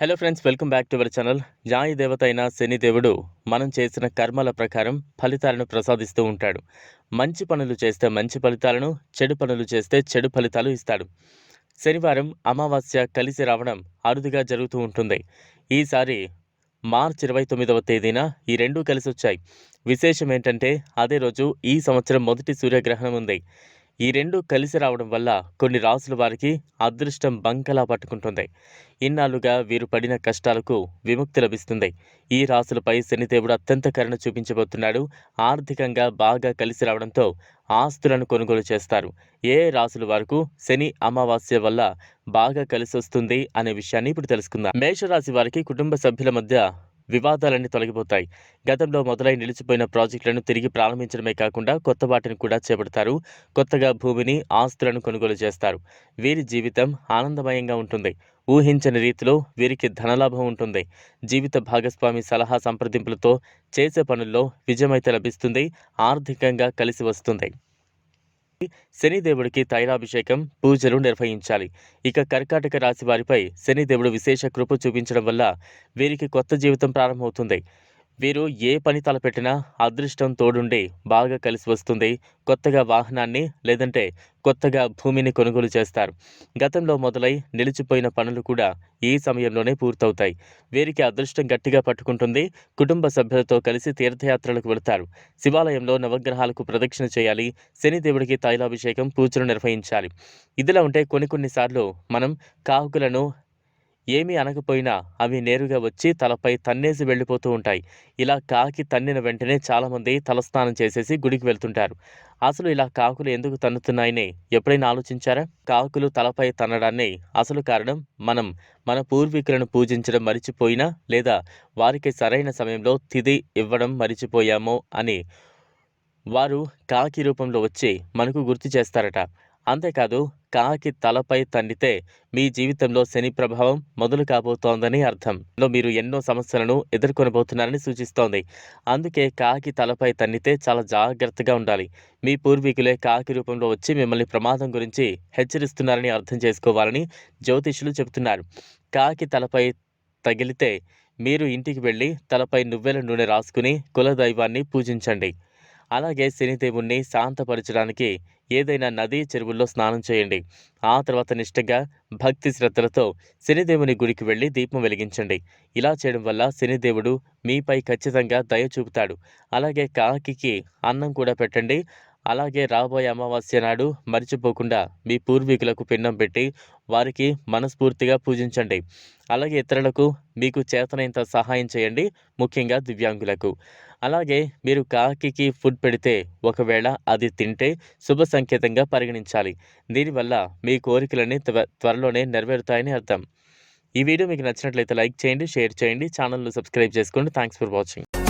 Hello friends welcome back to our channel న్యాయ దేవత అయిన శనిదేవుడు మనం చేసిన కర్మల ప్రకారం ఫలితాలను ప్రసాదిస్తూ ఉంటాడు మంచి పనులు చేస్తే మంచి ఫలితాలను చెడు పనులు చేస్తే చెడు ఫలితాలు ఇస్తాడు శనివారం అమావాస్య కలిసి రావడం అరుదుగా జరుగుతూ ఉంటుంది ఈసారి మార్చి ఇరవై తొమ్మిదవ తేదీన ఈ రెండూ కలిసి వచ్చాయి విశేషం ఏంటంటే అదే రోజు ఈ సంవత్సరం మొదటి సూర్యగ్రహణం ఉంది ఈ రెండు కలిసి రావడం వల్ల కొన్ని రాసుల వారికి అదృష్టం బంకలా పట్టుకుంటుంది. ఇన్నాళ్ళుగా వీరు పడిన కష్టాలకు విముక్తి లభిస్తుంది. ఈ రాసులపై శనిదేవుడు అత్యంత కరుణ చూపించబోతున్నాడు. ఆర్థికంగా బాగా కలిసి రావడంతో ఆస్తులను కొనుగోలు చేస్తారు. ఏ రాసుల వరకు శని అమావాస్య వల్ల బాగా కలిసి వస్తుంది అనే విషయాన్ని ఇప్పుడు తెలుసుకుందాం. మేషరాశి వారికి కుటుంబ సభ్యుల మధ్య వివాదాలన్నీ తొలగిపోతాయి. గతంలో మొదలై నిలిచిపోయిన ప్రాజెక్టులను తిరిగి ప్రారంభించడమే కాకుండా కొత్త వాటిని కూడా చేపడతారు. కొత్తగా భూమిని ఆస్తులను కొనుగోలు చేస్తారు. వీరి జీవితం ఆనందమయంగా ఉంటుంది. ఊహించని రీతిలో వీరికి ధనలాభం ఉంటుంది. జీవిత భాగస్వామి సలహా సంప్రదింపులతో చేసే పనుల్లో విజయమైతే లభిస్తుంది. ఆర్థికంగా కలిసి వస్తుంది. శనిదేవుడికి తైలాభిషేకం పూజలు నిర్వహించాలి. ఇక కర్కాటక రాశి వారిపై శనిదేవుడు విశేష కృప చూపించడం వల్ల వీరికి కొత్త జీవితం ప్రారంభమవుతుంది. వీరు ఏ పని తలపెట్టినా అదృష్టం తోడుండి బాగా కలిసి వస్తుంది. కొత్తగా వాహనాన్ని లేదంటే కొత్తగా భూమిని కొనుగోలు చేస్తారు. గతంలో మొదలై నిలిచిపోయిన పనులు కూడా ఈ సమయంలోనే పూర్తవుతాయి. వీరికి అదృష్టం గట్టిగా పట్టుకుంటుంది. కుటుంబ సభ్యులతో కలిసి తీర్థయాత్రలకు వెళతారు. శివాలయంలో నవగ్రహాలకు ప్రదక్షిణ చేయాలి. శనిదేవుడికి తైలాభిషేకం పూజలు నిర్వహించాలి. ఇదిలా ఉంటే కొన్ని కొన్నిసార్లు మనం కాకులను ఏమీ అనకపోయినా అవి నేరుగా వచ్చి తలపై తన్నేసి వెళ్ళిపోతూ ఉంటాయి. ఇలా కాకి తన్నిన వెంటనే చాలామంది తలస్నానం చేసేసి గుడికి వెళ్తుంటారు. అసలు ఇలా కాకులు ఎందుకు తన్నుతున్నాయని ఎప్పుడైనా ఆలోచించారా? కాకులు తలపై తన్నడాన్ని అసలు కారణం మనం మన పూర్వీకులను పూజించడం మరిచిపోయినా లేదా వారికి సరైన సమయంలో తిథి ఇవ్వడం మరిచిపోయామో అని వారు కాకి రూపంలో వచ్చి మనకు గుర్తు చేస్తారట. అంతేకాదు కాకి తలపై తన్నితే మీ జీవితంలో శని ప్రభావం మొదలు కాబోతోందని అర్థం. లో మీరు ఎన్నో సమస్యలను ఎదుర్కొనబోతున్నారని సూచిస్తోంది. అందుకే కాకి తలపై తన్నితే చాలా జాగ్రత్తగా ఉండాలి. మీ పూర్వీకులే కాకి రూపంలో వచ్చి మిమ్మల్ని ప్రమాదం గురించి హెచ్చరిస్తున్నారని అర్థం చేసుకోవాలని జ్యోతిషులు చెబుతున్నారు. కాకి తలపై తగిలితే మీరు ఇంటికి వెళ్ళి తలపై నువ్వెల నూనె రాసుకుని కులదైవాన్ని పూజించండి. అలాగే శనిదేవుణ్ణి శాంతపరచడానికి ఏదైనా నది చెరువుల్లో స్నానం చేయండి. ఆ తర్వాత నిష్టగా భక్తి శ్రద్ధలతో శనిదేవుని గుడికి వెళ్ళి దీపం వెలిగించండి. ఇలా చేయడం వల్ల శనిదేవుడు మీపై ఖచ్చితంగా దయ చూపుతాడు. అలాగే కాకికి అన్నం కూడా పెట్టండి. అలాగే రాబోయే అమావాస్య నాడు మర్చిపోకుండా మీ పూర్వీకులకు పిండం పెట్టి వారికి మనస్ఫూర్తిగా పూజించండి. అలాగే ఇతరులకు మీకు చేతనైనంత సహాయం చేయండి ముఖ్యంగా దివ్యాంగులకు. అలాగే మీరు కాకికి ఫుడ్ పెడితే ఒకవేళ అది తింటే శుభ సంకేతంగా పరిగణించాలి. దీనివల్ల మీ కోరికలన్నీ త్వ త్వరలోనే నెరవేరుతాయని అర్థం. ఈ వీడియో మీకు నచ్చినట్లయితే లైక్ చేయండి షేర్ చేయండి ఛానల్ను సబ్స్క్రైబ్ చేసుకోండి. Thanks for watching